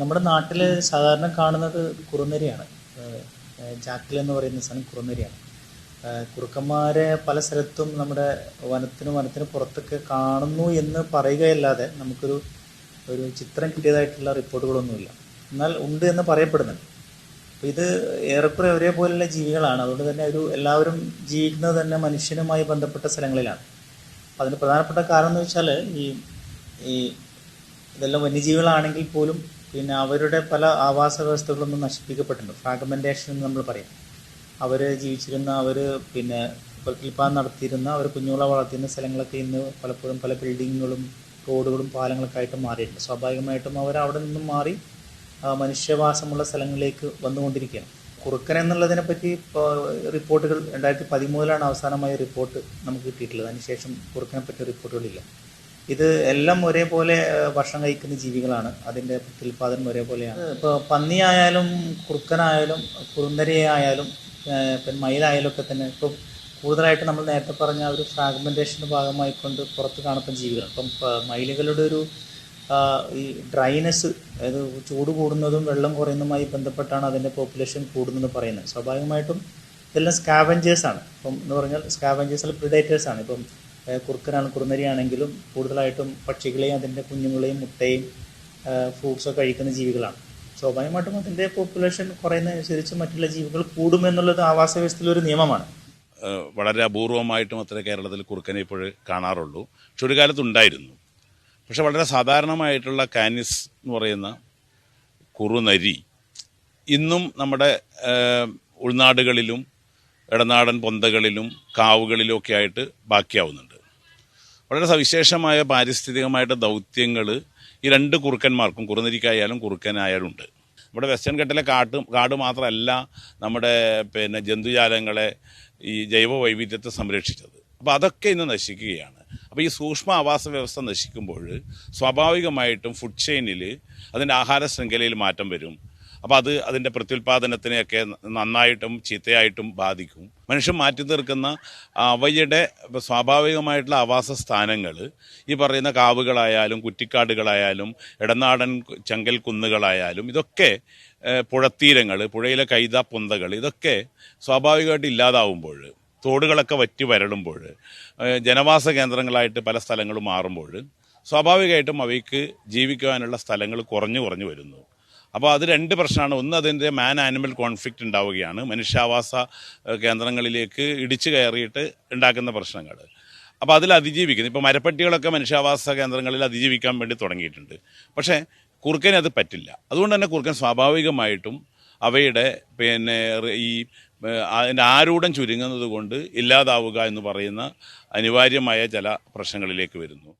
നമ്മുടെ നാട്ടിൽ സാധാരണ കാണുന്നത് കുറുനരിയാണ്. ജാക്കിൽ എന്ന് പറയുന്ന സാധനം കുറുനരിയാണ്. കുറുക്കന്മാരെ പല സ്ഥലത്തും നമ്മുടെ വനത്തിന് വനത്തിന് പുറത്തൊക്കെ കാണുന്നു എന്ന് പറയുകയല്ലാതെ നമുക്കൊരു ഒരു ചിത്രം കിട്ടിയതായിട്ടുള്ള റിപ്പോർട്ടുകളൊന്നുമില്ല. എന്നാൽ ഉണ്ട് എന്ന് പറയപ്പെടുന്നുണ്ട്. അപ്പോൾ ഇത് ഏറെക്കുറെ ഒരേപോലെയുള്ള ജീവികളാണ്. അതുകൊണ്ട് തന്നെ ഒരു എല്ലാവരും ജീവിക്കുന്നത് തന്നെ മനുഷ്യനുമായി ബന്ധപ്പെട്ട സ്ഥലങ്ങളിലാണ്. അതിന് പ്രധാനപ്പെട്ട കാരണം എന്ന് വെച്ചാൽ ഈ ഈ ഇതെല്ലാം വന്യജീവികളാണെങ്കിൽ പോലും പിന്നെ അവരുടെ പല ആവാസ വ്യവസ്ഥകളൊന്നും നശിപ്പിക്കപ്പെട്ടിട്ടുണ്ട്. ഫ്രാഗ്മെന്റേഷൻ എന്ന് നമ്മൾ പറയും. അവർ ജീവിച്ചിരുന്ന അവർ പിന്നെ പ്രകൽപ്പാൻ നടത്തിയിരുന്ന അവർ കുഞ്ഞുങ്ങളെ വളർത്തിയിരുന്ന സ്ഥലങ്ങളൊക്കെ ഇന്ന് പലപ്പോഴും പല ബിൽഡിങ്ങുകളും റോഡുകളും പാലങ്ങളൊക്കെ ആയിട്ട് മാറിയിട്ടുണ്ട്. സ്വാഭാവികമായിട്ടും അവർ അവിടെ നിന്നും മാറി മനുഷ്യവാസമുള്ള സ്ഥലങ്ങളിലേക്ക് വന്നുകൊണ്ടിരിക്കുകയാണ്. കുറുക്കൻ എന്നുള്ളതിനെ പറ്റി റിപ്പോർട്ടുകൾ രണ്ടായിരത്തി പതിമൂന്നിലാണ് അവസാനമായ റിപ്പോർട്ട് നമുക്ക് കിട്ടിയിട്ടുള്ളത്. അതിനുശേഷം കുറുക്കനെ പറ്റിയ റിപ്പോർട്ടുകളില്ല. ഇത് എല്ലാം ഒരേപോലെ ഭക്ഷണം കഴിക്കുന്ന ജീവികളാണ്. അതിന്റെ പ്രത്യുൽപാദനം ഒരേപോലെയാണ്. ഇപ്പോൾ പന്നിയായാലും കുറുക്കനായാലും കുറുന്തരയായാലും പിന്നെ മയിലായാലും ഒക്കെ തന്നെ ഇപ്പൊ കൂടുതലായിട്ട് നമ്മൾ നേരത്തെ പറഞ്ഞ ഒരു ഭാഗമായി ഭാഗമായിക്കൊണ്ട് പുറത്ത് കാണപ്പെടുന്ന ജീവികൾ. ഇപ്പം മയിലുകളുടെ ഒരു ഈ ഡ്രൈനെസ് അതായത് ചൂട് കൂടുന്നതും വെള്ളം കുറയുന്നതുമായി ബന്ധപ്പെട്ടാണ് അതിന്റെ പോപ്പുലേഷൻ കൂടുന്നതെന്ന് പറയുന്നത്. സ്വാഭാവികമായിട്ടും ഇതെല്ലാം സ്കാവഞ്ചേഴ്സ് ആണ്. ഇപ്പം എന്ന് പറഞ്ഞാൽ സ്കാവഞ്ചേഴ്സ് പ്രിഡേറ്റേഴ്സ് ആണ്. ഇപ്പം കുറുക്കനാണ് കുറുനരിയാണെങ്കിലും കൂടുതലായിട്ടും പക്ഷികളെയും അതിന്റെ കുഞ്ഞുങ്ങളെയും മുട്ടയും ഫ്രൂട്ട്സൊക്കെ കഴിക്കുന്ന ജീവികളാണ്. സ്വാഭാവികമായിട്ടും അതിന്റെ പോപ്പുലേഷൻ കുറയുന്നതനുസരിച്ച് മറ്റുള്ള ജീവികൾ കൂടുമെന്നുള്ളത് ആവാസ വ്യവസ്ഥയിലെ ഒരു നിയമമാണ്. വളരെ അപൂർവമായിട്ട് മാത്രമേ കേരളത്തിൽ കുറുക്കനെ ഇപ്പോൾ കാണാറുള്ളൂ. പക്ഷെ ഒരു കാലത്ത് ഉണ്ടായിരുന്നു. പക്ഷെ വളരെ സാധാരണമായിട്ടുള്ള കാനിസ് എന്ന് പറയുന്ന കുറുനരി ഇന്നും നമ്മുടെ ഉൾനാടുകളിലും ഇടനാടൻ പൊന്തകളിലും കാവുകളിലും ഒക്കെ ആയിട്ട് ബാക്കിയാവുന്നുണ്ട്. വളരെ സവിശേഷമായ പാരിസ്ഥിതികമായിട്ട് ദൗത്യങ്ങൾ ഈ രണ്ട് കുറുക്കന്മാർക്കും കുറുനരിക്കായാലും കുറുക്കനായാലും ഉണ്ട് നമ്മുടെ വെസ്റ്റേൺ ഘട്ടിലെ കാട്ട് കാട് മാത്രമല്ല നമ്മുടെ പിന്നെ ജന്തുജാലങ്ങളെ ഈ ജൈവ വൈവിധ്യത്തെ സംരക്ഷിച്ചത്. അപ്പോൾ അതൊക്കെ ഇന്ന് നശിക്കുകയാണ്. അപ്പോൾ ഈ സൂക്ഷ്മ ആവാസ വ്യവസ്ഥ നശിക്കുമ്പോൾ സ്വാഭാവികമായിട്ടും ഫുഡ് ചെയിനിൽ അതിന്റെ ആഹാര ശൃംഖലയിൽ മാറ്റം വരും. അപ്പോൾ അത് അതിന്റെ പ്രത്യുൽപാദനത്തിനെയൊക്കെ നന്നായിട്ടും ചീത്തയായിട്ടും ബാധിക്കും. മനുഷ്യൻ മാറ്റി നിർക്കുന്ന അവയുടെ സ്വാഭാവികമായിട്ടുള്ള ആവാസ സ്ഥാനങ്ങൾ ഈ പറയുന്ന കാവുകളായാലും കുറ്റിക്കാടുകളായാലും ഇടനാടൻ ചങ്കൽ കുന്നുകളായാലും ഇതൊക്കെ പുഴത്തീരങ്ങൾ പുഴയിലെ കൈത പൊന്തകൾ ഇതൊക്കെ സ്വാഭാവികമായിട്ട് ഇല്ലാതാവുമ്പോൾ തോടുകളൊക്കെ വറ്റി വരളുമ്പോൾ ജനവാസ കേന്ദ്രങ്ങളായിട്ട് പല സ്ഥലങ്ങളും മാറുമ്പോൾ സ്വാഭാവികമായിട്ടും അവയ്ക്ക് ജീവിക്കുവാനുള്ള സ്ഥലങ്ങൾ കുറഞ്ഞു കുറഞ്ഞു വരുന്നു. അപ്പോൾ അത് രണ്ട് പ്രശ്നമാണ്. ഒന്ന് അതിന്റെ മാൻ ആനിമൽ കോൺഫ്ലിക്റ്റ് ഉണ്ടാവുകയാണ്. മനുഷ്യാവാസ കേന്ദ്രങ്ങളിലേക്ക് ഇടിച്ചു കയറിയിട്ട് ഉണ്ടാക്കുന്ന പ്രശ്നങ്ങൾ. അപ്പോൾ അതിൽ അതിജീവിക്കുന്നു. ഇപ്പോൾ മരപ്പട്ടികളൊക്കെ മനുഷ്യാവാസ കേന്ദ്രങ്ങളിൽ അതിജീവിക്കാൻ വേണ്ടി തുടങ്ങിയിട്ടുണ്ട്. പക്ഷേ കുറുക്കന് അത് പറ്റില്ല. അതുകൊണ്ട് തന്നെ കുറുക്കൻ സ്വാഭാവികമായിട്ടും അവയുടെ പിന്നെ ഈ അതിന്റെ ആരൂഢം ചുരുങ്ങുന്നത് കൊണ്ട് ഇല്ലാതാവുക എന്ന് പറയുന്ന അനിവാര്യമായ ചില പ്രശ്നങ്ങളിലേക്ക് വരുന്നു.